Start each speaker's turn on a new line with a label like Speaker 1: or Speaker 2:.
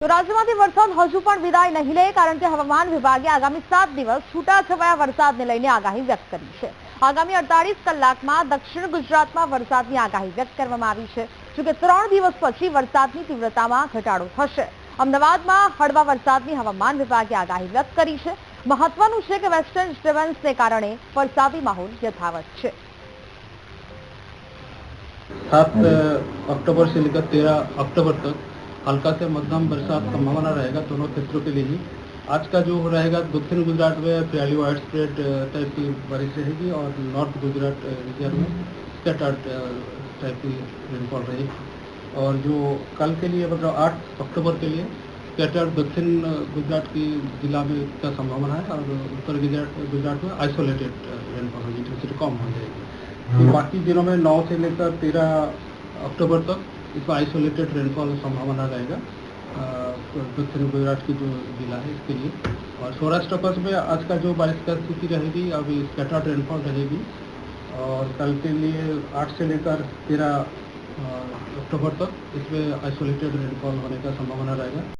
Speaker 1: તો રાજ્યમાંથી વરસાદ હજુ પણ વિદાય નહીં લે કારણ કે હવામાન વિભાગે આગામી સાત દિવસ છૂટાછવાયા વરસાદને લઈને આગાહી વ્યક્ત કરી છે આગામી અડતાલીસ કલાકમાં દક્ષિણ ગુજરાતમાં વરસાદની આગાહી વ્યક્ત કરવામાં આવી છે જોકે ત્રણ દિવસ પછી વરસાદની તીવ્રતામાં ઘટાડો થશે અમદાવાદમાં હળવા વરસાદની હવામાન વિભાગે આગાહી વ્યક્ત કરી છે મહત્વનું છે કે વેસ્ટર્ન ડિસ્ટર્બન્સને કારણે વરસાદી માહોલ યથાવત છે
Speaker 2: सात अक्टूबर से लेकर तेरह अक्टूबर तक हल्का से मध्यम बरसात का संभावना रहेगा दोनों क्षेत्रों के लिए ही। आज का जो रहेगा दक्षिण गुजरात में फैली वाइड स्प्रेड टाइप की बारिश रहेगी और नॉर्थ गुजरात रीजन में स्कैटर्ड टाइप की रेनफॉल रहेगी। और जो कल के लिए मतलब आठ अक्टूबर के लिए स्कैटर्ड दक्षिण गुजरात की जिला में का संभावना है और उत्तर गुजरात गुजरात में आइसोलेटेड रेनफॉल होगी इंटेंसिटी कम हो जाएगी। तो बाकी दिनों में नौ से लेकर 13 अक्टूबर तक इसमें आइसोलेटेड रेनफॉल संभावना रहेगा। दक्षिण गुजरात की जो जिला है इसके लिए। और सौराष्ट्र पक्ष में आज का जो बारिश का स्थिति रहेगी, अभी स्कैटर्ड रेनफॉल रहेगी। और कल के लिए आठ से लेकर तेरह अक्टूबर तक इसमें आइसोलेटेड रेनफॉल होने का संभावना रहेगा।